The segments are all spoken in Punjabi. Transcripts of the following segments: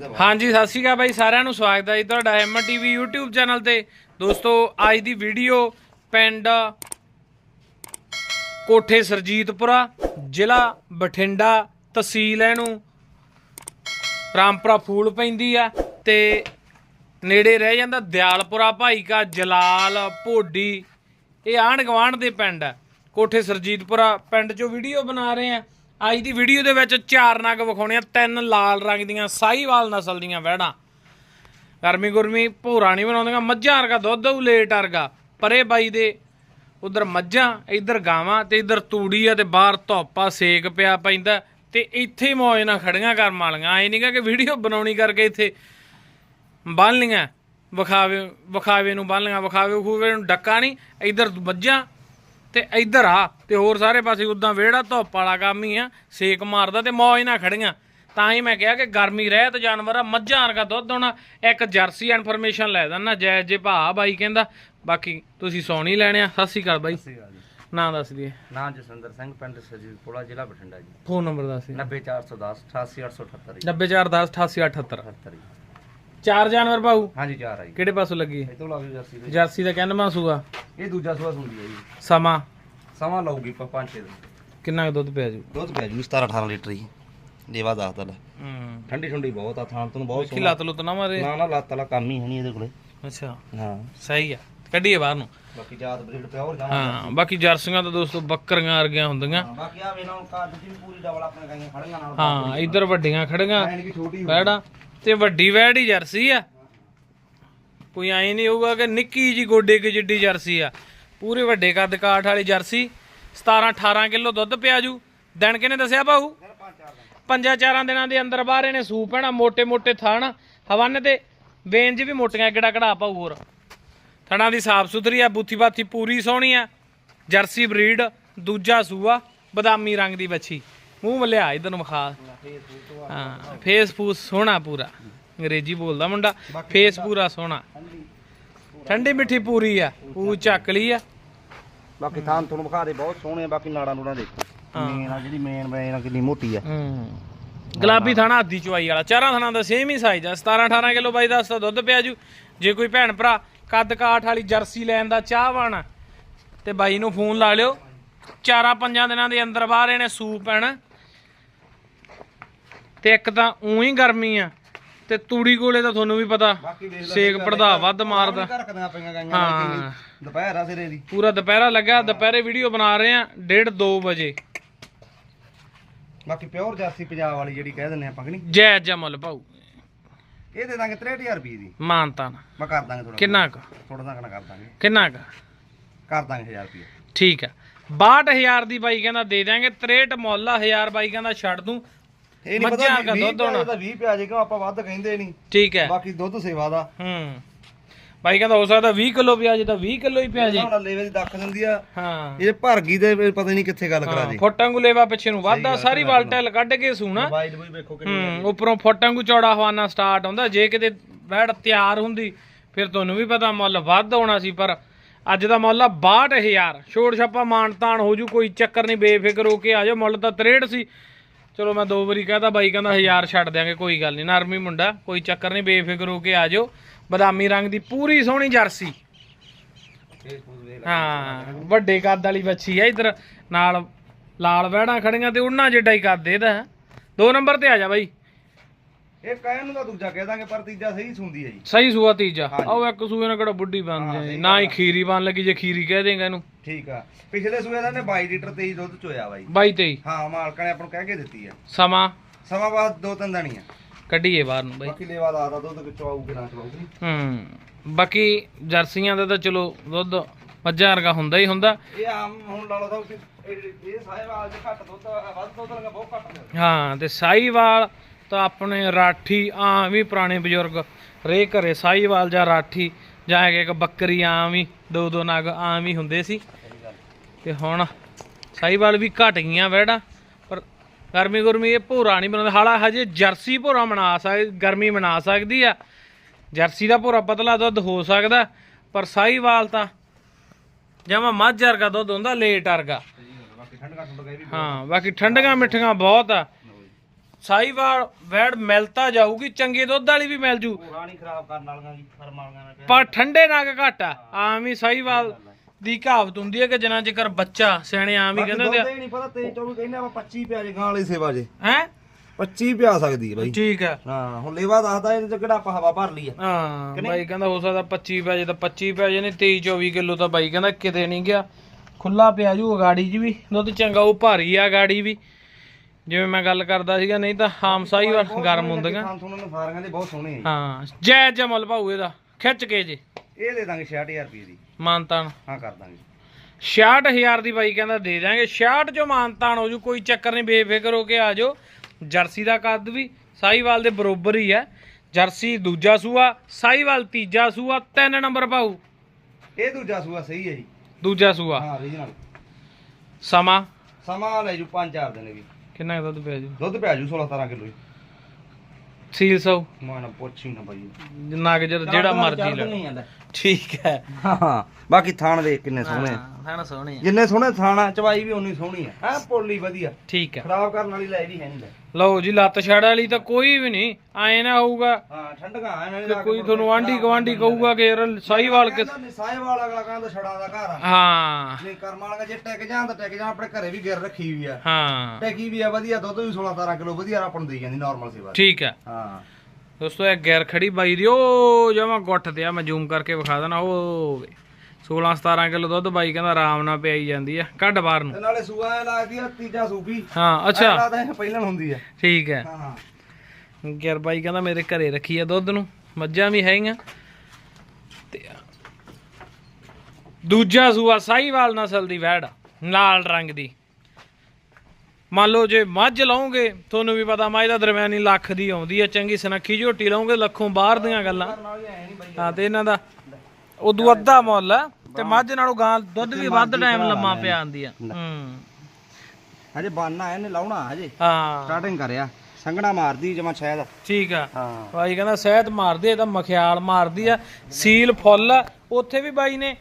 ਹਾਂਜੀ, ਸਤਿ ਸ਼੍ਰੀ ਅਕਾਲ ਬਾਈ, ਸਾਰਿਆਂ ਨੂੰ ਸਵਾਗਤ ਹੈ ਜੀ ਤੁਹਾਡਾ ਐਮ ਟੀਵੀ YouTube ਚੈਨਲ ਤੇ। ਦੋਸਤੋ, ਅੱਜ ਦੀ ਵੀਡੀਓ ਪਿੰਡ ਕੋਠੇ ਸਰਜੀਤਪੁਰਾ, ਜ਼ਿਲ੍ਹਾ ਬਠਿੰਡਾ ਤਹਿਸੀਲ ਇਹਨੂੰ। ਰਾਮਪੁਰਾ ਫੂਲ ਪੈਂਦੀ ਆ ਤੇ ਨੇੜੇ ਰਹਿ ਜਾਂਦਾ ਦਿਆਲਪੁਰਾ ਭਾਈ ਕਾ ਜਲਾਲ, ਭੋਡੀ। ਇਹ ਆਂਢ ਗੁਆਂਢ ਦੇ ਪਿੰਡ ਆ। ਕੋਠੇ ਸਰਜੀਤਪੁਰਾ ਪਿੰਡ 'ਚੋਂ ਵੀਡੀਓ ਬਣਾ ਰਹੇ ਆ। ਅੱਜ ਦੀ ਵੀਡੀਓ ਦੇ ਵਿੱਚ ਚਾਰ ਨਗ ਵਿਖਾਉਣੀਆਂ ਤਿੰਨ ਲਾਲ ਰੰਗ ਦੀਆਂ ਸਾਹੀਵਾਲ ਨਸਲ ਦੀਆਂ ਵਹਿੜਾਂ। ਗਰਮੀ ਗੁਰਮੀ ਭੂਰਾ ਨਹੀਂ ਬਣਾਉਂਦੀਆਂ, ਮੱਝਾਂ ਵਰਗਾ ਦੁੱਧ ਉਹ ਲੇਟ ਵਰਗਾ। ਪਰੇ ਬਾਈ ਦੇ, ਉਧਰ ਮੱਝਾਂ, ਇੱਧਰ ਗਾਵਾਂ ਤੇ ਇੱਧਰ ਤੂੜੀ ਆ ਤੇ ਬਾਹਰ ਧੋਪਾ ਸੇਕ ਪਿਆ ਪੈਂਦਾ ਤੇ ਇੱਥੇ ਮੌਜ ਨਾਲ ਖੜੀਆਂ ਕਰਨ ਵਾਲੀਆਂ। ਐ ਨਹੀਂਗਾ ਕਿ ਵੀਡੀਓ ਬਣਾਉਣੀ ਕਰਕੇ ਇੱਥੇ ਬੰਨ ਲੀਆਂ। ਵਿਖਾਵੇ ਵਿਖਾਵੇ ਨੂੰ ਬੰਨ ਲੀਆਂ ਵਿਖਾਵੇ ਖੂਵੇ ਨੂੰ ਡੱਕਾ ਨਹੀਂ ਇੱਧਰ ਮੱਝਾਂ ਤੇ ਇੱਧਰ ਆ ਤੇ ਹੋਰ ਸਾਰੇ ਪਾਸੇ ਉਦਾਂ ਵਿਹੜਾ ਧੁੱਪ ਵਾਲਾ ਕੰਮ ਹੀ ਆ ਸੇਕ ਮਾਰਦਾ ਤੇ ਮੌਜ ਨਾਲ ਖੜੀਆਂ। ਤਾਂ ਹੀ ਮੈਂ ਕਿਹਾ ਕਿ ਗਰਮੀ ਰਹਿਤ ਜਾਨਵਰ ਆ ਮੱਝਾਂ ਵਰਗਾ ਦੁੱਧ ਹੋਣਾ ਇੱਕ ਜਰਸੀ ਇਨਫੋਰਮੇਸ਼ਨ ਲੈ ਦਿੰਨਾ ਜੈ ਜੇ ਭਾ ਬਾਈ ਕਹਿੰਦਾ। ਬਾਕੀ ਤੁਸੀਂ ਸੋਣੀ ਲੈਣੇ ਆ। ਸਤਿ ਸ਼੍ਰੀ ਅਕਾਲ ਬਾਈ। ਨਾਂ ਦੱਸ ਦਈਏ। ਨਾਂ ਜਸਵਿੰਦਰ ਸਿੰਘ ਪਿੰਡ ਸਰਜੀਤਪੁਰਾ ਜ਼ਿਲ੍ਹਾ ਬਠਿੰਡਾ ਜੀ। ਫੋਨ ਨੰਬਰ ਦੱਸ ਦਈਏ। 90410 88878 ਜੀ। 90410 8878 78 ਜੀ। ਚਾਰ ਜਾਨਵਰ ਬਾਹੂ ਹਾਂਜੀ ਚਾਰ ਆ ਜੀ। ਕਿਹੜੇ ਪਾਸੋਂ ਲੱਗੀ? ਇਹ ਤੋਂ ਲਾ ਜਰਸੀ ਦੇ। ਜਰਸੀ ਦਾ ਕਹਿੰਦਾ ਸੂਆ ਇਹ ਦੂਜਾ ਸੂਆ ਸੁਣਦੀ ਹੈ ਜੀ। ਸਮਾਂ? ਸਮਾਂ ਲਊਗੀ ਪ- ਪੰਜ ਛੇ ਦਿਨ। ਕਿੰਨਾ ਕੁ ਦੁੱਧ ਪਿਆ ਜੂ? ਦੁੱਧ ਪੈ ਜੂ 17 18 ਲੀਟਰ ਜੀ। ਦੇਵਾ ਦੱਸਦਾ ਲੈ ਹੂੰ। ਠੰਡੀ ਠੰਡੀ ਬਹੁਤ ਆ ਥਾਂ ਤੋਂ ਬਹੁਤ ਖਿਲਾ ਤਲੋ ਤਾਂ ਨਾ ਮਾਰੇ। ਨਾ ਨਾ ਲੱਤ ਵਾਲਾ ਕੰਮ ਹੀ ਹੈ ਨਹੀਂ ਇਹਦੇ ਕੋਲੇ। ਅੱਛਾ। ਹਾਂ। ਸਹੀ ਆ। ਕੱਢੀਏ ਬਾਹਰ ਨੂੰ। ਬਾਕੀ ਜਾਤ ਬਰੀਡ ਪਿਓਰ ਜਾਂ ਹਾਂ ਬਾਕੀ ਜਰਸੀਆਂ ਤਾਂ ਦੋਸਤੋ ਬੱਕਰੀਆਂ ਵਰਗੀਆਂ ਹੁੰਦੀਆਂ। ਬਾਕੀ ਆ ਵੇਨਾਂ ਨੂੰ ਕਾਦ ਦੀ ਪੂਰੀ ਡਬਲ ਆਪਣੇ ਗਾਈਆਂ ਖੜੀਆਂ ਨਾਲ ਹਾਂ ਇੱਧਰ ਵੱਡੀਆਂ ਖੜੀਆਂ। ਐਨ ਕਿ ਛੋਟੀ ਵੈੜਾ ਤੇ ਵੱਡੀ ਵੈੜ ਹੀ ਜਰਸੀ ਆ। ਕੋਈ ਐ ਨਹੀਂ ਹੋਊਗਾ ਕਿ ਨਿੱਕੀ ਜੀ ਗੋਡੇ ਕੀ ਜਿੱਡੀ ਜਰਸੀ ਆ। ਪੂਰੇ ਵੱਡੇ ਕੱਦ ਕਾਠ ਵਾਲੀ ਜਰਸੀ। 17 18 ਕਿਲੋ ਦੁੱਧ ਪਿਆ ਜੂ। ਦਿਨ ਕਿਨੇ ਦੱਸਿਆ ਭਾਊ ਪੰਜਾਂ ਚਾਰਾਂ ਦਿਨਾਂ ਦੇ ਅੰਦਰ ਬਾਹਰ ਇਹਨੇ ਸੂ ਪੈਣਾ ਮੋٹے ਮੋٹے ਥਣ, ਹਵਾਨੇ ਤੇ ਵੇਨ ਜੀ ਵੀ ਮੋਟੀਆਂ ਕਿਹੜਾ ਕਢਾ ਪਾਉ ਹੋਰ। ਥਣਾਂ ਦੀ ਸਾਫ਼ ਸੁਥਰੀ ਆ ਬੂਥੀ ਬਾਥੀ ਪੂਰੀ ਸੋਹਣੀ ਆ। ਜਰਸੀ ਬਰੀਡ, ਦੂਜਾ ਸੂਆ, ਬਦਾਮੀ ਰੰਗ ਦੀ ਵੱਛੀ। ਮੂੰਹ ਮਲਿਆ ਇਧਰ ਨੂੰ ਵਿਖਾ। ਹਾਂ ਫੇਸ ਫੂਸ ਸੋਹਣਾ ਪੂਰਾ। ਅੰਗਰੇਜ਼ੀ ਬੋਲਦਾ ਮੁੰਡਾ ਫੇਸ ਪੂਰਾ ਸੋਹਣਾ। ਠੰਡੀ ਮਿੱਠੀ ਪੂਰੀ ਆ ਪੂ ਚੱਕਲੀ ਆ। ਬਾਕੀ ਥਾਂ ਤੁਹਾਨੂੰ ਵਿਖਾ ਦੇ ਬਹੁਤ ਸੋਹਣੇ ਆ ਬਾਕੀ ਨਾੜਾਂ ਨੂੜਾਂ ਦੇਖੋ ਮੇਨ ਆ ਜਿਹੜੀ ਮੇਨ ਮੇਨ ਆ ਕਿੰਨੀ ਮੋਟੀ ਆ। ਗੁਲਾਬੀ ਥਾਣਾ ਅੱਧੀ ਚੁਆਈ ਵਾਲਾ। ਚਾਰਾਂ ਥਾਣਾ ਦਾ ਸੇਮ ਹੀ ਸਾਈਜ਼ ਆ। 17 18 ਕਿਲੋ ਬਾਈ ਦਾ ਦੁੱਧ ਪਿਆ ਜੂ। ਜੇ ਕੋਈ ਭੈਣ ਭਰਾ ਕੱਦ ਕਾਠ ਵਾਲੀ ਜਰਸੀ ਲੈਣ ਦਾ ਚਾਹਵਾਨ ਤੇ ਬਾਈ ਨੂੰ ਫੋਨ ਲਾ ਲਿਓ। ਚਾਰਾਂ ਪੰਜਾਂ ਦਿਨਾਂ ਦੇ ਅੰਦਰ ਬਾਹਰ ਇਹਨੇ ਸੂਪ ਪੈਣਾ। ਤੇ ਇੱਕ ਤਾਂ ਉਹੀ ਗਰਮੀ ਆ ਤੇ ਤੂੜੀ ਕੋਲੇ ਤਾਂ ਤੁਹਾਨੂੰ ਵੀ ਪਤਾ ਬਾਕੀ ਵੇਖ ਲੈ ਸੇਕ ਪੜਦਾ ਵੱਧ ਮਾਰਦਾ। ਰੱਖਦੀਆਂ ਪਈਆਂ ਗਾਈਆਂ ਹਾਂ। ਦੁਪਹਿਰ ਆ ਸਿਰੇ ਦੀ। ਪੂਰਾ ਦੁਪਹਿਰਾ ਲੱਗਾ ਦੁਪਹਿਰੇ ਵੀਡੀਓ ਬਣਾ ਰਹੇ ਆ 1:30 2 ਵਜੇ। ਬਾਕੀ ਪਿਓਰ ਜਾਸੀ ਪੰਜਾਬ ਵਾਲੀ ਜਿਹੜੀ ਕਹਿ ਦਿੰਦੇ ਆਪਾਂ ਕਿ ਨਹੀਂ? ਜੈ ਜਮਲ ਭਾਊ। ਇਹ ਦੇ ਦਾਂਗੇ 63000 ਰੁਪਏ ਦੀ। ਮਾਨਤਾ ਮੈਂ ਕਰ ਦਾਂਗੇ ਥੋੜਾ ਕਿੰਨਾ ਕੁ? ਥੋੜਾ ਦਾ ਕਰ ਦਾਂਗੇ। ਕਿੰਨਾ ਕੁ? ਕਰ ਦਾਂਗੇ 1000 ਰੁਪਏ। ਠੀਕ ਆ। 62000 ਦੀ ਬਾਈ ਕਹਿੰਦਾ ਦੇ ਦਿਆਂਗੇ 63 ਮੁੱਲ ਆ 1000 ਬਾਈ ਕਹਿੰਦਾ ਛੱਡ ਦੂੰ। ਇਹ ਨਹੀਂ ਮੱਝਾਂ ਪਤਾ ਦਾ ਦੁੱਧ ਹੋਣਾ। ਤਾਂ 20 ਪਿਆ ਜੇ ਕਿਉਂ ਆਪਾਂ ਵੱਧ ਕਹਿੰਦੇ ਨਹੀਂ ਠੀਕ ਹੈ। ਬਾਕੀ ਦੁੱਧ ਸੇਵਾ ਦਾ। ਹੂੰ। ਬਾਈ ਕਹਿੰਦਾ ਹੋ ਸਕਦਾ 20 ਕਿਲੋ ਪਿਆ ਜੇ ਤਾਂ 20 ਕਿਲੋ ਹੀ ਪਿਆ ਜੇ। ਹੁਣ ਲੇਵੇ ਦੀ ਦੱਖ ਦਿੰਦੀ ਆ। ਹਾਂ। ਇਹ ਭਰ ਗਈ ਤੇ ਪਤਾ ਨਹੀਂ ਕਿੱਥੇ ਗੱਲ ਕਰਾ ਦੇ ਫੁੱਟਾਂ ਗੁ ਲੇਵਾ ਪਿੱਛੇ ਨੂੰ ਵਾਧਾ ਸਾਰੀ ਵਾਲ ਟੈਲ ਕੱਢ ਕੇ ਸੂਣਾ। ਮੋਬਾਈਲ ਵੀ ਵੇਖੋ ਕਿੰਨੀ ਹੂੰ ਉੱਪਰੋਂ ਫੁੱਟਾਂ ਗੁ ਚੌੜਾ ਹਵਾਨਾ ਸਟਾਰਟ ਹੁੰਦਾ ਜੇ ਕਿਤੇ ਬੈੜ ਤਿਆਰ ਹੁੰਦੀ ਫਿਰ ਤੁਹਾਨੂੰ ਵੀ ਪਤਾ ਮੁੱਲ ਵੱਧ ਹੋਣਾ ਸੀ ਪਰ ਅੱਜ ਦਾ ਮੁੱਲ ਆ 62000 ਛੋੜ ਛਾਪਾ ਮਾਨ ਤਾਨ ਹੋ ਜੂ ਕੋਈ ਚੱਕਰ ਨਹੀਂ ਬੇਫਿਕਰ ਹੋ ਕੇ ਆ ਜਾਓ। ਮੁੱਲ ਤਾਂ 63 ਸੀ। ਚਲੋ ਮੈਂ ਦੋ ਵਾਰੀ ਕਹਤਾ ਬਾਈ ਕਹਿੰਦਾ 1000 ਛੱਡ ਦਿਆਂਗੇ, ਕੋਈ ਗੱਲ ਨਹੀਂ ਨਰਮੀ ਮੁੰਡਾ, ਕੋਈ ਚੱਕਰ ਨਹੀਂ ਬੇਫਿਕਰ ਹੋ ਕੇ ਆ ਜਾਓ। ਬਦਾਮੀ ਰੰਗ ਦੀ ਪੂਰੀ ਸੋਹਣੀ ਜਰਸੀ। ਹਾਂ, ਵੱਡੇ ਕੱਦ ਵਾਲੀ ਬੱਚੀ ਆ ਇਧਰ, ਨਾਲ ਲਾਲ ਵਹਿੜਾਂ ਖੜੀਆਂ ਤੇ ਉਹਨਾਂ ਜਿੱਡਾ ਹੀ ਕੱਦ ਇਹਦਾ ਦੋ ਨੰਬਰ ਤੇ ਆ ਜਾ ਬਾਈ। ਇਹ ਕਹਿਣ ਨੂੰ ਤਾਂ ਦੂਜਾ ਕਹਿ ਦਾਂਗੇ ਪਰ ਤੀਜਾ ਸਹੀ ਸੁਣਦੀ ਹੈ ਜੀ। ਸਹੀ ਸੂਆ ਤੀਜਾ। ਹਾਂਜੀ। ਆਓ ਇੱਕ ਸੂਏ ਨਾਲ ਕਿਹੜਾ ਬੁੱਢੀ ਬਣ ਹਾਂ, ਜਾਏ। ਸਹੀ ਨਾ ਹੀ ਖੀਰੀ ਬਣ ਲੱਗੀ ਜੇ ਖੀਰੀ ਕਹਿ ਦੇਗਾ ਇਹਨੂੰ। ਠੀਕ ਆ। ਪਿਛਲੇ ਸੂਏ ਦਾ ਨੇ 22 ਲੀਟਰ 23 ਦੁੱਧ ਚੋਇਆ ਬਾਈ। 22 23 ਹਾਂ ਮਾਲਕਾਂ ਨੇ ਆਪਾਂ ਨੂੰ ਕਹਿ ਕੇ ਦਿੱਤੀ ਆ। ਸਮਾਂ? ਸਮਾਂ ਬਾਅਦ ਦੋ ਤਿੰਨ ਦਿਨੀਆਂ ਕੱਢੀਏ ਬਾਹਰ ਨੂੰ ਬਾਈ। ਬਾਕੀ ਲੇਵਾ ਦਾ ਆਦਾ ਦੁੱਧ ਕਿੱਥੋਂ ਆਊਗੀ ਨਾ ਚਵਾਊਗੀ ਹੂੰ। ਬਾਕੀ ਜਰਸੀਆਂ ਦਾ ਤਾਂ ਚਲੋ ਦੁੱਧ ਮੱਝਾਂ ਵਰਗਾ ਹੁੰਦਾ ਹੀ ਹੁੰਦਾ। ਇਹ ਆਮ ਹੁਣ ਲਾ ਲਓ ਤਾਂ ਕਿ ਇਹ ਇਹ ਦੇ ਘੱਟ ਦੁੱਧ ਵੱਧ ਦੁੱਧ ਲੰਗਾ ਬਹੁਤ ਘੱਟ ਮਿਲਦਾ ਹਾਂ ਤੇ ਸਾਈਵਾਲ ਤਾਂ ਆਪਣੇ ਰਾਠੀ ਆਂ ਵੀ ਪੁਰਾਣੇ ਬਜ਼ੁਰਗ ਰੇ ਘਰੇ ਸਾਈਵਾਲ ਜਾਂ ਰਾਠੀ ਜਾਂ ਇੱਕ ਇੱਕ ਬੱਕਰੀ ਆਂ ਵੀ ਦੋ ਦੋ ਨਗ ਆਂ ਵੀ ਹੁੰਦੇ ਸੀ। ਤੇ ਹੁਣ ਸਾਈਵਾਲ ਵੀ ਘਟ ਗਈਆਂ ਵੈੜਾ ਪਰ ਗਰਮੀ ਗੁਰਮੀ ਇਹ ਭੋਰਾ ਨਹੀਂ ਬਣਾਉਂਦਾ। ਹਾਲਾ ਹਜੇ ਜਰਸੀ ਭੋਰਾ ਬਣਾ ਸਕ ਗਰਮੀ ਬਣਾ ਸਕਦੀ ਆ। ਜਰਸੀ ਦਾ ਭੋਰਾ ਪਤਲਾ ਦੁੱਧ ਹੋ ਸਕਦਾ ਪਰ ਸਾਈਵਾਲ ਤਾਂ ਜਮਾ ਮੱਝ ਵਰਗਾ ਦੁੱਧ ਹੁੰਦਾ ਲੇਟ ਵਰਗਾ। ਹਾਂ ਬਾਕੀ ਠੰਡੀਆਂ ਮਿੱਠੀਆਂ ਬਹੁਤ ਆ। ਸਾਈਵਾਲ ਵੈੜ ਮਿਲਤਾ ਜਾਊਗੀ ਚੰਗੇ ਦੁੱਧ ਵਾਲੀ ਵੀ ਮਿਲ ਜੂ। ਪੂਰਾ ਨਹੀਂ ਖਰਾਬ ਕਰਨ ਵਾਲੀਆਂ ਜੀ ਫਰਮ ਵਾਲੀਆਂ ਨੇ ਪਰ ਠੰਡੇ ਨਗ ਘੱਟ ਆ ਆਮ ਹੀ ਸਾਈਵਾਲ ਦੀ ਕਹਾਵਤ ਹੁੰਦੀ ਹੈ ਕਿ ਜਿੰਨਾ ਚਿਕਰ ਬੱਚਾ ਸਿਆਣੇ ਆਮ ਹੀ ਕਹਿੰਦੇ ਹੁੰਦੇ ਹੀ ਨਹੀਂ ਪਤਾ 23 24 ਕਹਿੰਦੇ ਆਪਾਂ 25 ਪਿਆ ਜੇ ਗਾਂ ਵਾਲੀ ਸੇਵਾ ਜੇ। ਹੈ? 25 ਪਿਆ ਸਕਦੀ ਹੈ ਬਾਈ। ਠੀਕ ਹੈ ਹਾਂ ਹੁਣ ਲੇਵਾ ਦੱਸਦਾ ਇਹਦੇ ਚ ਕਿਹੜਾ ਆਪਾਂ ਹਵਾ ਭਰ ਲਈ ਆ। ਹਾਂ ਬਾਈ ਕਹਿੰਦਾ ਹੋ ਸਕਦਾ 25 ਪੈ ਜੇ ਤਾਂ 25 ਪੈ ਜੇ ਨਹੀਂ 23 24 ਕਿਲੋ ਤਾਂ ਬਾਈ ਕਹਿੰਦਾ ਕਿਤੇ ਨਹੀਂ ਗਿਆ। ਖੁੱਲਾ ਪਿਆ ਜੂ ਗਾੜੀ 'ਚ ਵੀ ਦੁੱਧ ਚੰਗਾ ਉਹ ਭਾਰੀ ਆ ਗਾੜੀ ਵੀ। ਜਿਵੇਂ ਮੈਂ ਗੱਲ ਕਰਦਾ ਸੀਗਾ ਨਹੀਂ ਤਾਂ ਹਾਮ ਸਾਈਵਾਲ ਗਰਮ ਹੁੰਦੀਆਂ। ਥਾਂ ਤੁਹਾਨੂੰ ਨੂੰ ਸਾਰਿਆਂ ਦੇ ਬਹੁਤ ਸੋਹਣੇ ਆ ਹਾਂ ਜੈ ਜਮਲ ਭਾਊ ਇਹਦਾ ਖਿੱਚ ਕੇ ਜੇ। ਜੀ। ਇਹ ਦੇ ਦਾਂਗੇ 66000 ਰੁਪਏ ਦੀ। ਮਾਨਤਾਨ। ਹਾਂ ਕਰ ਦਾਂਗੇ। 66000 ਦੀ ਬਾਈ ਕਹਿੰਦਾ ਦੇ ਦਾਂਗੇ 66 ਚੋਂ ਮਾਨਤਾਨ ਹੋ ਜੂ ਕੋਈ ਚੱਕਰ ਨਹੀਂ ਬੇਫਿਕਰ ਹੋ ਕੇ ਆ ਜਾਓ। ਜਰਸੀ ਦਾ ਕੱਦ ਵੀ ਸਾਈਵਾਲ ਦੇ ਬਰੋਬਰ ਹੀ ਹੈ। ਜਰਸੀ ਦੂਜਾ ਸੂਆ ਸਾਈਵਾਲ ਤੀਜਾ ਸੂਆ ਤਿੰਨ ਨੰਬਰ ਭਾਊ ਇਹ ਦੂਜਾ ਸੂਆ ਸਹੀ ਹੈ ਜੀ। ਦੂਜਾ ਸੂਆ। ਹਾਂ ਰੀਜਨਲ ਸਮਾਂ? ਸਮਾਂ ਲੈ ਜੂ 5-4 ਦਿਨ ਵੀ। ਕਿੰਨਾ ਕੁ ਦੁੱਧ ਪਿਆ ਜੂ? ਦੁੱਧ ਪਿਆ ਜੂ 16-17 ਕਿਲੋ ਜੀ। ਸੀਲ ਸੌ? ਮੈਂ ਨਾ ਪੁੱਛ ਹੀ ਨਾ ਬਾਈ ਜਿੰਨਾ ਕਿ ਜਦ ਜਿਹੜਾ ਮਰਜ਼ੀ ਲੈ ਠੀਕ ਹੈ। ਹਾਂ ਹਾਂ ਬਾਕੀ ਥਾਣ ਦੇਖ ਕਿੰਨੇ ਸੋਹਣੇ। ਹਾਂ ਨਾ ਸੋਹਣੇ ਜਿੰਨੇ ਸੋਹਣੇ ਥਾਣਾ ਚਵਾਈ ਵੀ ਉਨੀ ਸੋਹਣੀ ਆ। ਹੈ ਪੋਲੀ ਵਧੀਆ। ਠੀਕ ਹੈ। ਖਰਾਬ ਕਰਨ ਵਾਲੀ ਲੈ ਵੀ ਹੈ ਨਹੀਂ ਲੈ। ਲਓ ਜੀ ਲੱਤ ਛੜ ਵਾਲੀ ਤਾਂ ਕੋਈ ਵੀ ਨਹੀਂ ਆਏ ਨਾ ਹੋਊਗਾ। ਹਾਂ ਠੰਡਗਾ ਐਵੇਂ ਕਿ ਕੋਈ ਤੁਹਾਨੂੰ ਆਂਢੀ ਗਵਾਂਢੀ ਕਹੂਗਾ ਕਿ ਯਾਰ ਸਾਈਵਾਲ ਕਿ ਸਾਏ ਵਾਲਾ ਅਗਲਾ ਕਹਿੰਦਾ ਛੜਾ ਦਾ ਘਰ ਆ। ਹਾਂ। ਨਹੀਂ ਕਰਮ ਵਾਲਾ ਜੇ ਟਿਕ ਜਾਂ ਤਾਂ ਟਿਕ ਜਾਂ ਆਪਣੇ ਘਰੇ ਵੀ ਗਿਰ ਰੱਖੀ ਵੀ ਆ। ਹਾਂ। ਟਿਕੀ ਵੀ ਆ ਵਧੀਆ ਦੁੱਧ ਵੀ 16 17 ਕਿਲੋ ਵਧੀਆ ਆਪਾਂ ਨੂੰ ਦੇਈ ਜਾਂਦੀ ਨਾਰਮਲ ਸੇਵਾ ਠੀਕ ਹੈ। ਹਾਂ। ਦੋਸਤੋ ਇਹ ਗੈਰ ਖੜੀ ਬਾਈ ਦੀ ਉਹ ਜਮਾ ਗੁੱਟ ਤੇ ਆ ਮੈਂ ਜ਼ੂਮ ਕਰਕੇ ਵਿਖਾ ਦੇਣਾ ਉਹ 16 17 ਕਿਲੋ ਦੁੱਧ ਬਾਈ ਕਹਿੰਦਾ ਆਰਾਮ ਨਾਲ ਪਿਆਈ ਜਾਂਦੀ ਆ ਕੱਢ ਬਾਹਰ ਨੂੰ। ਤੇ ਨਾਲੇ ਸੂਆ ਐ ਲੱਗਦੀ ਆ ਤੀਜਾ ਸੂਪੀ। ਹਾਂ ਅੱਛਾ। ਲੱਗਦਾ ਇਹ ਪਹਿਲਾਂ ਹੁੰਦੀ ਆ। ਠੀਕ ਹੈ। ਹਾਂ ਹਾਂ। ਗਿਰ ਬਾਈ ਕਹਿੰਦਾ ਮੇਰੇ ਘਰੇ ਰੱਖੀ ਆ ਦੁੱਧ ਨੂੰ ਮੱਝਾਂ ਵੀ ਹੈਗੀਆਂ। ਤੇ ਦੂਜਾ ਸੂਆ ਸਾਈਵਾਲ ਨਸਲ ਦੀ ਵੈੜ ਲਾਲ ਰੰਗ ਦੀ। ਮੰਨ ਲਓ ਜੇ ਮੱਝ ਲਾਉਂਗੇ ਤੁਹਾਨੂੰ ਵੀ ਪਤਾ ਮੱਝ ਦਾ ਦਰਮਿਆਨੀ ਲੱਖ ਦੀ ਆਉਂਦੀ ਹੈ ਚੰਗੀ ਸੁਨੱਖੀ ਝੋਟੀ ਲਾਉਂਗੇ ਲੱਖੋਂ ਬਾਹਰ ਦੀਆਂ ਗੱਲਾਂ। ਹਾਂ ਤੇ ਇਹਨਾਂ ਦਾ ਉਦੋਂ ਅੱਧਾ ਮੁੱਲ ਆ। ਤੇ ਮੱਝ ਨਾਲੋਂ ਗਾਂ ਦੁੱਧ ਵੀ ਵੱਧ ਟਾਈਮ ਲੰਮਾ ਪਿਆ ਆਂਦੀ ਆ। ਹੂੰ। ਹਜੇ ਬਾਨਾ ਇਹਨੇ ਲਾਉਣਾ ਹਜੇ। ਹਾਂ। ਸਟਾਰਟਿੰਗ ਕਰਿਆ। ਸੰਗਣਾ ਮਾਰਦੀ ਜਮਾ ਸ਼ਾਇਦ। ਠੀਕ ਆ। ਹਾਂ। ਬਾਈ ਕਹਿੰਦਾ ਸਹਿਤ ਮਾਰਦੀ ਆ ਤਾਂ ਮਖਿਆਲ ਮਾਰਦੀ ਆ। ਸੀਲ ਫੁੱਲ ਆ। ਉੱਥੇ ਵੀ ਬਾਈ ਨੇ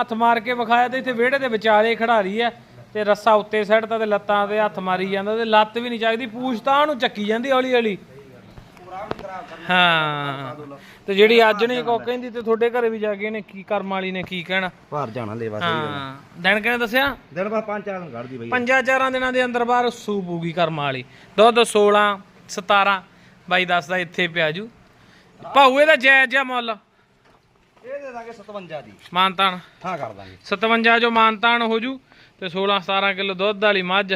ਹੱਥ ਮਾਰ ਕੇ ਵਿਖਾਇਆ ਤੇ ਇੱਥੇ ਵਿਹੜੇ ਦੇ ਵਿਚਾਲੇ ਖੜਾਰੀ ਆ। ਤੇ ਰੱਸਾ ਉੱਤੇ ਸੱਟਦਾ ਤੇ ਲੱਤਾਂ ਤੇ ਹੱਥ ਮਾਰੀ ਜਾਂਦਾ ਤੇ ਲੱਤ ਵੀ ਨਹੀਂ ਚੱਕਦੀ। ਪੂਛ ਤਾਂ ਉਹਨੂੰ ਚੱਕੀ ਜਾਂਦੀ ਹੌਲੀ ਹੌਲੀ ਹਾਂ। ਤੇ ਜਿਹੜੀ ਅੱਜ ਨਹੀਂ ਕੋ ਕਹਿੰਦੀ ਤੇ ਤੁਹਾਡੇ ਘਰੇ ਵੀ ਜਾ ਕੇ ਇਹਨੇ ਕੀ ਕਰਮ ਵਾਲੀ ਨੇ ਕੀ ਕਹਿਣਾ? ਭਾਰ ਜਾਣਾ ਸਹੀ ਗੱਲ। ਹਾਂ। ਦਿਨ ਕਿਹਨੇ ਦੱਸਿਆ? ਦਿਨ ਬਾ ਪੰਜ ਚਾਰ ਦਿਨ ਕੱਢਦੀ ਬਈ। ਪੰਜਾਂ ਚਾਰਾਂ ਦਿਨਾਂ ਦੇ ਅੰਦਰ ਬਾਹਰ ਸੂਪ ਹੋਊਗੀ ਕਰਮ ਵਾਲੀ। ਦੁੱਧ 16 17 ਬਾਈ ਦੱਸਦਾ ਇੱਥੇ ਪਿਆ ਜੂ। ਭਾਊ ਇਹਦਾ ਜਾਇਜ਼ ਜਿਹਾ ਮੁੱਲ? ਇਹ ਦੇ ਦਾਂਗੇ 57 ਦੀ। ਮਾਨਤਾਨ। ਹਾਂ ਕਰ ਦਾਂਗੇ। 57 ਜੋ ਮਾਨਤਾਨ ਹੋ ਜੂ ਤੇ 16 17 ਕਿਲੋ ਦੁੱਧ ਵਾਲੀ ਮੱਝ।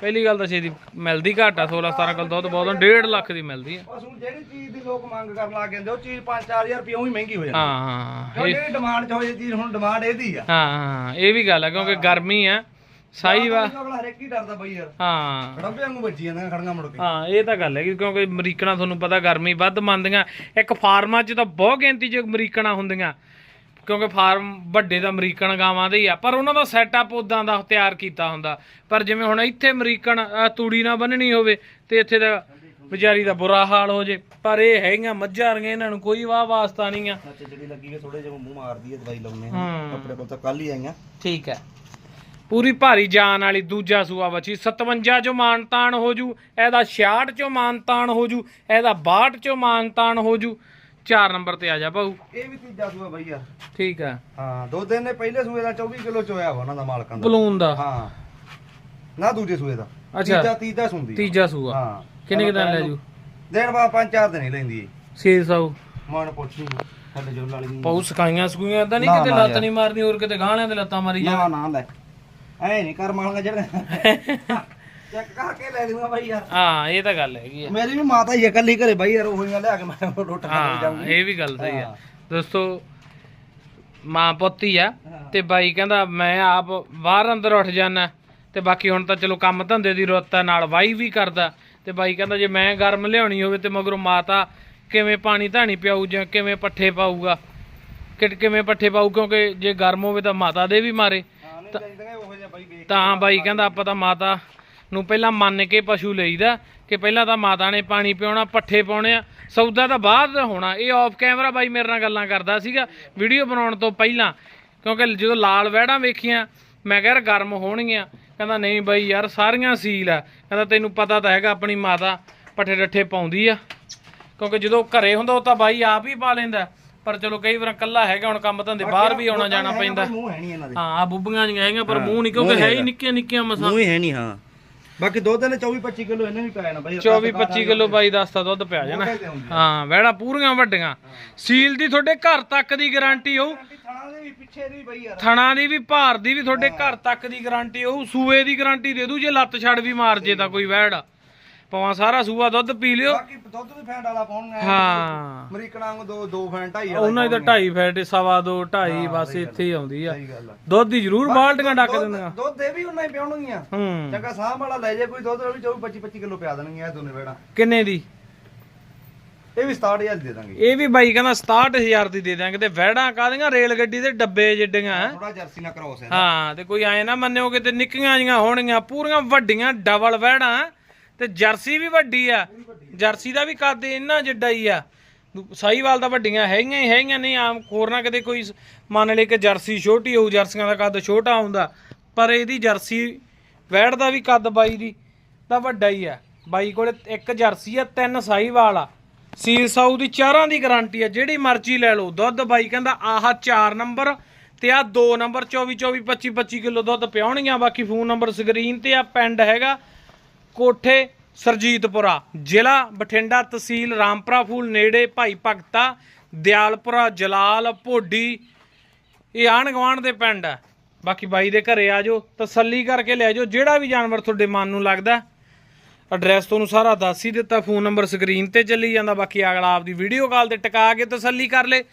ਪਹਿਲੀ ਗੱਲ ਤਾਂ ਛੇਦੀ ਮਿਲਦੀ ਘੱਟ ਆ 16 17 ਕਿਲੋ ਦੁੱਧ ਬਹੁਤ 1.5 ਲੱਖ ਦੀ ਮਿਲਦੀ ਆ। ਹੁਣ ਜਿਹੜੀ ਚੀਜ਼ ਦੀ ਲੋਕ ਮੰਗ ਕਰਨ ਲੱਗ ਜਾਂਦੇ ਉਹ ਚੀਜ਼ 5-4000 ਰੁਪਏ ਉਹੀ ਮਹਿੰਗੀ ਹੋ ਜਾਂਦੀ। ਹਾਂ ਇਹ- ਜਿਹੜੀ ਡਿਮਾਂਡ 'ਚ ਹੋ ਜਾਂਦੀ ਚੀਜ਼ ਹੁਣ ਡਿਮਾਂਡ ਇਹਦੀ ਆ। ਹਾਂ ਹਾਂ ਇਹ ਵੀ ਗੱਲ ਆ ਕਿਉਂਕਿ ਗਰਮੀ ਆ ਸਾਈ ਵਾ ਅਗਲਾ ਹਰੇਕ ਹੀ ਡਰਦਾ ਬਈ ਯਾਰ। ਹਾਂ। ਖੜੰਬੇ ਵਾਂਗੂ ਵੱਜੀ ਜਾਂਦੀਆਂ ਖੜੀਆਂ ਮੁੜ ਕੇ। ਹਾਂ ਇਹ ਤਾਂ ਗੱਲ ਹੈ ਕਿਉਂਕਿ ਅਮਰੀਕਨਾਂ ਤੁਹਾਨੂੰ ਪਤਾ ਗਰਮੀ ਵੱਧ ਮੰਨਦੀਆਂ। ਇੱਕ ਫਾਰਮਾਂ 'ਚ ਤਾਂ ਬਹੁਤ ਗਿਣਤੀ 'ਚ ਅਮਰੀਕਨਾਂ ਹੁੰਦੀਆਂ। ਕਿਉਂਕਿ ਫਾਰਮ ਵੱਡੇ ਤਾਂ ਅਮਰੀਕਨ ਗਾਵਾਂ ਦੇ ਹੀ ਆ ਪਰ ਉਹਨਾਂ ਦਾ ਸੈਟਅਪ ਉਦਾਂ ਦਾ ਤਿਆਰ ਕੀਤਾ ਹੁੰਦਾ। ਪਰ ਜਿਵੇਂ ਹੁਣ ਇੱਥੇ ਅਮਰੀਕਨ ਤੂੜੀ ਨਾ ਬੰਨਣੀ ਹੋਵੇ ਤੇ ਇੱਥੇ ਦਾ ਵਿਚਾਰੀ ਦਾ ਬੁਰਾ ਹਾਲ ਹੋ ਜੇ। ਪਰ ਇਹ ਹੈਗੀਆਂ ਮੱਝਾਂ ਰਹੀਆਂ ਇਹਨਾਂ ਨੂੰ ਕੋਈ ਵਾਹ ਵਾਸਤਾ ਨਹੀਂ ਆ। ਸੱਚ ਜਿਹੜੀ ਲੱਗੀ ਹੈ ਥੋੜੇ ਜਿਹਾ ਮੂੰਹ ਮਾਰਦੀ ਹੈ ਦਵਾਈ ਲਾਉਨੇ ਹੂੰ। ਆਪਣੇ ਕੋਲ ਤਾਂ ਕੱਲ ਹੀ ਆਈਆਂ। ਠੀਕ ਹੈ। ਪੂਰੀ ਭਾਰੀ ਜਾਨ ਵਾਲੀ ਦੂਜਾ ਸੂਆ ਬੱਚੀ। 57 ਚੋਂ ਮਾਨਤਾਨ ਹੋ ਜੂ ਇਹਦਾ 66 ਚੋਂ ਮਾਨਤਾਨ ਹੋ ਜੂ ਇਹਦਾ 62 ਚੋਂ ਮਾਨਤਾਨ ਹੋ ਜੂ। 4 ਨੰਬਰ ਤੇ ਆ ਜਾ ਭਾਊ। ਇਹ ਵੀ ਤੀਜਾ ਸੂਆ ਬਈ ਠੀਕ ਹੈ ਹਾਂ ਦੋ ਦਿਨ ਨੇ ਪਹਿਲੇ ਸੂਏ ਦਾ 24 ਕਿਲੋ ਚੋਇਆ ਵਾ ਉਹਨਾਂ ਦਾ ਮਾਲਕਾਂ ਦਾ। ਬਲੂਨ ਦਾ। ਹਾਂ। ਨਾ ਦੂਜੇ ਸੂਏ ਦਾ। ਅੱਛਾ। ਤੀਜਾ ਤੀਜਾ ਸੁੰਦੀ ਤੀਜਾ ਸੂਆ। ਹਾਂ। ਕਿੰਨੇ ਕੁ ਦਿਨ ਲੈ ਜੂ? ਦਿਨ ਬਾਅਦ ਪੰਜ ਚਾਰ ਦਿਨ ਹੀ ਲੈਂਦੀ ਏ। 600 ਮਨ ਪੁੱਛੀ ਥੱਲੇ ਜੋ ਵਾਲੀ ਦੀ ਪਾਉ ਸਕਾਈਆਂ ਸਕੂਈਆਂ ਏਦਾਂ ਨਹੀਂ ਨਾ, ਕਿਤੇ ਨਾ ਲੱਤ ਯਾਰ। ਨਹੀਂ ਮਾਰਦੀ ਹੋਰ ਕਿਤੇ ਗਾਹਲਿਆਂ ਦੇ ਲੱਤਾਂ ਮਾਰੀ ਜਾ ਨਾ ਨਾ ਲੈ। ਐ ਨਹੀਂ ਕਰ ਮਾਲਾਂਗਾ ਜਿਹੜੇ ਚੈੱਕ ਕਰਕੇ ਲੈ ਲੂੰਗਾ ਬਾਈ ਯਾਰ। ਹਾਂ ਇਹ ਤਾਂ ਗੱਲ ਹੈਗੀ ਆ। ਮੇਰੀ ਵੀ ਮਾਤਾ ਹੀ ਇਕੱਲੀ ਘਰੇ ਬਾਈ ਯਾਰ ਉਹੀਆਂ ਲਿਆ ਕੇ ਮੈਂ ਰੋਟੀ ਖਾ ਹਾਂ ਜਾਊਂਗੀ। ਇਹ ਵੀ ਗੱਲ ਸਹੀ ਆ। ਹਾਂ। ਦੋਸਤੋ ਮਾਂ ਪੁੱਤੀ ਆ ਤੇ ਬਾਈ ਕਹਿੰਦਾ ਮੈਂ ਆਪ ਬਾਹਰ ਅੰਦਰ ਉੱਠ ਜਾਣਾ ਤੇ ਬਾਕੀ ਹੁਣ ਤਾਂ ਚਲੋ ਕੰਮ ਧੰਦੇ ਦੀ ਰੁੱਤ ਆ ਨਾਲ ਵਾਈ ਵੀ ਕਰਦਾ। ਤੇ ਬਾਈ ਕਹਿੰਦਾ ਜੇ ਮੈਂ ਗਰਮ ਲਿਆਉਣੀ ਹੋਵੇ ਤੇ ਮਗਰੋਂ ਮਾਤਾ ਕਿਵੇਂ ਪਾਣੀ ਧਾਣੀ ਪਿਆਊ ਜਾਂ ਕਿਵੇਂ ਪੱਠੇ ਪਾਊਗਾ? ਕਿ ਕਿਵੇਂ ਪੱਠੇ ਪਾਊ? ਕਿਉਂਕਿ ਜੇ ਗਰਮ ਹੋਵੇ ਤਾਂ ਮਾਤਾ ਦੇ ਵੀ ਮਾਰੇ। ਹਾਂ ਉਹੋ ਤਾਂ ਬਾਈ ਕਹਿੰਦਾ ਆਪਾਂ ਤਾਂ ਮਾਤਾ ਨੂੰ ਪਹਿਲਾਂ ਮੰਨ ਕੇ ਪਸ਼ੂ ਲਈਦਾ ਕਿ ਪਹਿਲਾਂ ਤਾਂ ਮਾਤਾ ਨੇ ਪਾਣੀ ਪਿਉਣਾ ਪੱਠੇ ਪਾਉਣੇ ਆ ਸੌਦਾ ਤਾਂ ਬਾਅਦ ਹੋਣਾ। ਇਹ ਆਫ ਕੈਮਰਾ ਬਾਈ ਮੇਰੇ ਨਾਲ ਗੱਲਾਂ ਕਰਦਾ ਸੀਗਾ ਵੀਡੀਓ ਬਣਾਉਣ ਤੋਂ ਪਹਿਲਾਂ। ਕਿਉਂਕਿ ਜਦੋਂ ਲਾਲ ਵਹਿੜਾਂ ਵੇਖੀਆਂ ਮੈਂ ਕਿਹਾ ਯਾਰ ਗਰਮ ਹੋਣਗੀਆਂ। ਕਹਿੰਦਾ ਨਹੀਂ ਬਾਈ ਯਾਰ ਸਾਰੀਆਂ ਸੀਲ ਆ। ਕਹਿੰਦਾ ਤੈਨੂੰ ਪਤਾ ਤਾਂ ਹੈਗਾ ਆਪਣੀ ਮਾਤਾ ਪੱਠੇ ਡੱਠੇ ਪਾਉਂਦੀ ਆ। ਕਿਉਂਕਿ ਜਦੋਂ ਘਰੇ ਹੁੰਦਾ ਉਹ ਤਾਂ ਬਾਈ ਆਪ ਹੀ ਪਾ ਲੈਂਦਾ। ਪਰ ਚਲੋ ਕਈ ਵਾਰ ਇਕੱਲਾ ਹੈਗਾ ਹੁਣ ਕੰਮ ਧੰਦੇ ਬਾਹਰ ਵੀ ਆਉਣਾ ਜਾਣਾ ਪੈਂਦਾ। ਹੈ ਬੁੱਬੀਆਂ ਜੀਆਂ ਹੈਗੀਆਂ ਪਰ ਮੂੰਹ ਨਹੀਂ ਕਿਉਂਕਿ ਹੈ ਹੀ ਨਿੱਕੀਆਂ ਨਿੱਕੀਆਂ ਮਸਾਂ। ਮੂੰਹ ਹੀ ਹੈ ਨਹੀਂ ਹਾਂ। ਬਾਕੀ ਦੁੱਧ ਨੇ 24 25 ਕਿਲੋ ਇਹਨੇ ਵੀ ਪਾਇਆ ਨਾ ਬਾਈ 24 25 ਕਿਲੋ ਬਾਈ ਦੱਸਦਾ ਦੁੱਧ ਪਿਆ ਜਾਣਾ। ਹਾਂ ਵਹਿੜਾ ਪੂਰੀਆਂ ਵੱਡੀਆਂ। ਸੀਲ ਦੀ ਤੁਹਾਡੇ ਘਰ ਤੱਕ ਦੀ ਗਾਰੰਟੀ ਹੋਊ। ਥਾਣਾ ਦੇ ਵੀ ਭਾਰ ਦੀ ਵੀ ਤੁਹਾਡੇ ਘਰ ਤੱਕ ਦੀ ਗਾਰੰਟੀ ਹੋਊ। ਸੂਏ ਦੀ ਗਾਰੰਟੀ ਦੇ ਦੂ ਜੇ ਲੱਤ ਛੱਡ ਵੀ ਮਾਰ ਜੇ ਤਾਂ ਕੋਈ ਵਹਿੜ ਪਵਾਂ ਸਾਰਾ ਸੂਆ ਦੁੱਧ ਪੀ ਲਿਓ। ਬਾਕੀ ਦੁੱਧ ਵੀ ਫੈਂਟ ਵਾਲਾ ਪਾਉਣਗੇ ਹਾਂ। ਅਮਰੀਕਨਾਂ ਵਾਂਗੂ ਦੋ ਦੋ ਫੈਂਟ ਢਾਈ ਵਾਲਾ ਉਹਨਾਂ ਦੀ ਤਾਂ 2.5 ਫੈਟ ਸਵਾ ਦੋ 2.5 ਬਸ ਇੱਥੇ ਹੀ ਆਉਂਦੀ ਆ। ਸਹੀ ਗੱਲ ਆ। ਦੁੱਧ ਦੀ ਜ਼ਰੂਰ ਬਾਲਟੀਆਂ ਡੱਕ ਦਿੰਦੀਆਂ। ਦੁੱਧ ਦੇ ਵੀ ਉਹਨਾਂ ਹੀ ਪਿਆਉਣਗੀਆਂ। ਹੂੰ। ਚੰਗਾ ਸਾਹ ਵਾਲਾ ਲੈ ਜੇ ਕੋਈ ਦੁੱਧ ਉਹ ਵੀ 24 25 25 ਕਿਲੋ ਪਿਆ ਦੇਣਗੀਆਂ ਇਹ ਦੋਨੇ ਵੇੜਾ। ਕਿੰਨੇ ਦੀ? ਇਹ ਵੀ 67000 ਦੇ ਦਾਂਗੇ। ਇਹ ਵੀ ਬਾਈ ਕਹਿੰਦਾ 67000 ਦੀ ਦੇ ਦਾਂਗੇ ਤੇ ਵਹਿੜਾਂ ਕਾਦੀਆਂ ਰੇਲ ਗੱਡੀ ਦੇ ਡੱਬੇ ਜਿੱਡੀਆਂ ਥੋੜਾ ਜਰਸੀ ਨਾ ਕ੍ਰੋਸ ਹੈ ਹਾਂ ਤੇ ਕੋਈ ਐ ਨਾ ਮੰਨਿਓ ਕਿ ਤੇ ਨਿੱਕੀਆਂ ਜੀਆਂ ਹੋਣਗੀਆਂ ਪੂਰੀਆਂ ਵੱਡੀਆਂ ਡਬਲ ਵਹਿੜਾਂ ਤੇ ਜਰਸੀ ਵੀ ਵੱਡੀ ਆ। ਜਰਸੀ ਦਾ ਵੀ ਕੱਦ ਇੰਨਾ ਜਿੱਡਾ ਹੀ ਆ। ਸਾਈਵਾਲ ਦਾ ਵੱਡੀਆਂ ਹੈਗੀਆਂ ਹੀ ਹੈਗੀਆਂ, ਨਹੀਂ ਆਮ ਹੋਰ ਨਾ ਕਿਤੇ ਕੋਈ ਮੰਨ ਲੈ ਕਿ ਜਰਸੀ ਛੋਟੀ ਹੋਊ, ਜਰਸੀਆਂ ਦਾ ਕੱਦ ਛੋਟਾ ਹੁੰਦਾ, ਪਰ ਇਹਦੀ ਜਰਸੀ ਵਹਿੜ ਦਾ ਵੀ ਕੱਦ ਬਾਈ ਦੀ ਤਾਂ ਵੱਡਾ ਹੀ ਆ। ਬਾਈ ਕੋਲੇ ਇੱਕ ਜਰਸੀ ਆ, ਤਿੰਨ ਸਾਈਵਾਲ ਆ। ਸੀਲ ਸਾਊ ਦੀ ਚਾਰਾਂ ਦੀ ਗਾਰੰਟੀ ਆ, ਜਿਹੜੀ ਮਰਜ਼ੀ ਲੈ ਲਓ। ਦੁੱਧ ਬਾਈ ਕਹਿੰਦਾ ਆਹ 4 ਨੰਬਰ ਤੇ ਆ 2 ਨੰਬਰ 24 24 25 25 ਕਿਲੋ ਦੁੱਧ ਪਿਆਉਣਗੀਆਂ ਬਾਕੀ ਫੋਨ ਨੰਬਰ ਸਕਰੀਨ ਤੇ ਆ, ਪਿੰਡ ਹੈਗਾ। ਕੋਠੇ, ਸਰਜੀਤਪੁਰਾ। ਜ਼ਿਲ੍ਹਾ ਬਠਿੰਡਾ ਤਹਿਸੀਲ ਰਾਮਪੁਰਾ ਫੂਲ ਨੇੜੇ ਭਾਈ ਭਗਤਾ, ਦਿਆਲਪੁਰਾ, ਜਲਾਲ, ਭੋਡੀ। ਇਹ ਆਣ ਗਵਾਂਡ ਦੇ ਪਿੰਡ ਆ। ਬਾਕੀ ਬਾਈ ਦੇ ਘਰੇ ਆ ਜਾਓ ਤਸੱਲੀ ਕਰਕੇ ਲੈ ਜਾਓ। ਜਿਹੜਾ ਵੀ ਜਾਨਵਰ ਤੁਹਾਡੇ ਮਨ ਨੂੰ ਲੱਗਦਾ ਐਡਰੈਸ ਤੁਹਾਨੂੰ ਸਾਰਾ ਦੱਸ ਹੀ ਦਿੱਤਾ। ਫੋਨ ਨੰਬਰ ਸਕਰੀਨ ਤੇ ਚੱਲੀ ਜਾਂਦਾ। ਬਾਕੀ ਅਗਲਾ ਆਪਦੀ ਵੀਡੀਓ ਕਾਲ ਤੇ ਟਿਕਾ ਕੇ ਤਸੱਲੀ ਕਰ ਲੇ।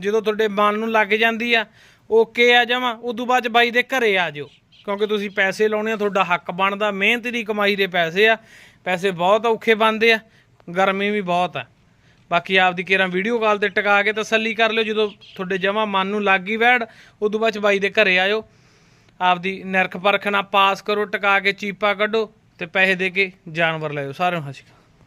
ਜਦੋਂ ਤੁਹਾਡੇ ਮਨ ਨੂੰ ਲੱਗ ਜਾਂਦੀ ਆ ਓਕੇ ਆ ਜਾਵਾਂ। ਉਦੋਂ ਬਾਅਦ 'ਚ ਬਾਈ ਦੇ ਘਰੇ ਆ ਜਾਓ। ਕਿਉਂਕਿ ਤੁਸੀਂ ਪੈਸੇ ਲਾਉਣੇ ਆ, ਤੁਹਾਡਾ ਹੱਕ ਬਣਦਾ, ਮਿਹਨਤ ਦੀ ਕਮਾਈ ਦੇ ਪੈਸੇ ਆ। ਪੈਸੇ ਬਹੁਤ ਔਖੇ ਬਣਦੇ ਆ, ਗਰਮੀ ਵੀ ਬਹੁਤ ਆ। ਬਾਕੀ ਆਪਦੀ ਕੇਰਾਂ ਵੀਡੀਓ ਕਾਲ ਤੇ ਟਿਕਾ ਕੇ ਤਸੱਲੀ ਕਰ ਲਿਓ, ਜਦੋਂ ਤੁਹਾਡੇ ਜਮਾ ਮਨ ਨੂੰ ਲੱਗ ਗਈ ਵੈੜ, ਉਦੋਂ ਬਾਅਦ 'ਚ ਬਾਈ ਦੇ ਘਰੇ ਆਇਓ। ਆਪਦੀ ਨਿਰਖ ਪਰਖ ਨਾਲ ਪਾਸ ਕਰੋ, ਟਿਕਾ ਕੇ ਚੀਪਾ ਕੱਢੋ ਤੇ ਪੈਸੇ ਦੇ ਕੇ ਜਾਨਵਰ ਲੈ ਜਾਓ ਸਾਰਿਆਂ ਨੂੰ ਹੱਸ